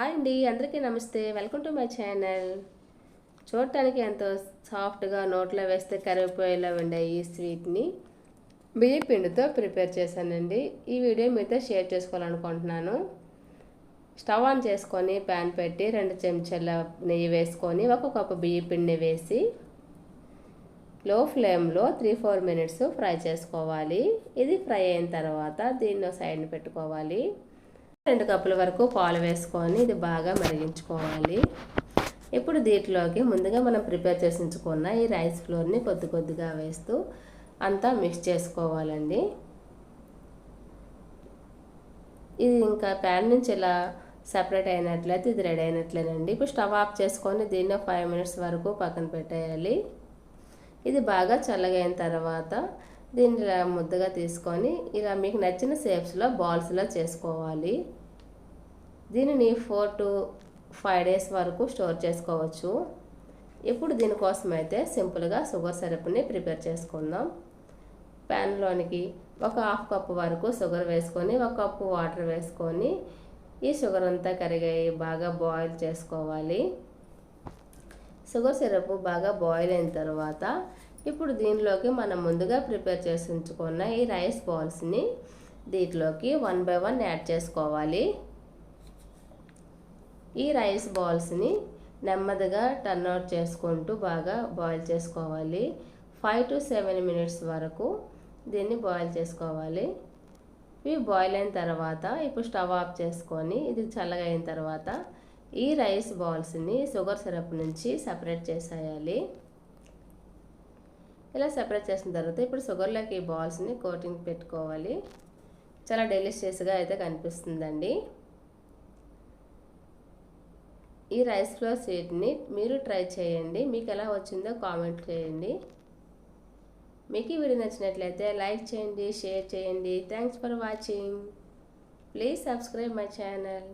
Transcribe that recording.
Hi అండి అందరికీ నమస్తే. Welcome to my channel. చూడటానికి ఎంతో సాఫ్ట్గా నోట్లో వేస్తే కరిగిపోయేలా ఉండే ఈ స్వీట్ని బియ్య పిండితో ప్రిపేర్ చేశానండి. ఈ వీడియో మీతో షేర్ చేసుకోవాలనుకుంటున్నాను. స్టవ్ ఆన్ చేసుకొని ప్యాన్ పెట్టి రెండు చెంచాల నెయ్యి వేసుకొని ఒక కప్పు బియ్య వేసి లో ఫ్లేమ్లో త్రీ ఫోర్ మినిట్స్ ఫ్రై చేసుకోవాలి. ఇది ఫ్రై అయిన తర్వాత దీన్ని సైడ్ పెట్టుకోవాలి. రెండు కప్పుల వరకు పాలు వేసుకొని ఇది బాగా మరిగించుకోవాలి. ఇప్పుడు దీంట్లోకి ముందుగా మనం ప్రిపేర్ చేసి ఉంచుకున్న ఈ రైస్ ఫ్లోర్ని కొద్ది కొద్దిగా వేస్తూ అంతా మిక్స్ చేసుకోవాలండి. ఇది ఇంకా ప్యాన్ నుంచి ఇలా సపరేట్ అయినట్లయితే ఇది రెడీ అయినట్లేనండి. ఇప్పుడు స్టవ్ ఆఫ్ చేసుకొని దీన్ని ఫైవ్ మినిట్స్ వరకు పక్కన పెట్టేయాలి. ఇది బాగా చల్లగైన తర్వాత దీన్ని ఇలా ముద్దగా తీసుకొని ఇలా మీకు నచ్చిన షేప్స్లో బాల్స్లో చేసుకోవాలి. దీనిని ఫోర్ టు ఫైవ్ డేస్ వరకు స్టోర్ చేసుకోవచ్చు. ఇప్పుడు దీనికోసం అయితే సింపుల్గా షుగర్ సిరప్ని ప్రిపేర్ చేసుకుందాం. ప్యాన్లోనికి ఒక హాఫ్ కప్ వరకు షుగర్ వేసుకొని ఒక కప్పు వాటర్ వేసుకొని ఈ షుగర్ అంతా కరిగాయి బాగా బాయిల్ చేసుకోవాలి. షుగర్ సిరప్ బాగా బాయిల్ అయిన తర్వాత ఇప్పుడు దీనిలోకి మనం ముందుగా ప్రిపేర్ చేసి ఉంచుకున్న ఈ రైస్ బాల్స్ని దీంట్లోకి వన్ బై వన్ యాడ్ చేసుకోవాలి. ఈ రైస్ బాల్స్ని నెమ్మదిగా టర్న్ అవుట్ చేసుకుంటూ బాగా బాయిల్ చేసుకోవాలి. ఫైవ్ టు సెవెన్ మినిట్స్ వరకు దీన్ని బాయిల్ చేసుకోవాలి. ఇవి బాయిల్ అయిన తర్వాత ఇప్పుడు స్టవ్ ఆఫ్ చేసుకొని ఇది చల్లగా అయిన తర్వాత ఈ రైస్ బాల్స్ని షుగర్ సిరప్ నుంచి సపరేట్ చేసేయాలి. ఇలా సెపరేట్ చేసిన తర్వాత ఇప్పుడు షుగర్లోకి ఈ బాల్స్ని కోటింగ్ పెట్టుకోవాలి. చాలా డెలిషియస్గా అయితే కనిపిస్తుందండి. ఈ రైస్ ఫ్లోర్ స్వీట్ని మీరు ట్రై చేయండి. మీకు ఎలా వచ్చిందో కామెంట్ చేయండి. మీకు ఈ వీడియో నచ్చినట్లయితే లైక్ చేయండి షేర్ చేయండి. Thanks for watching please subscribe my channel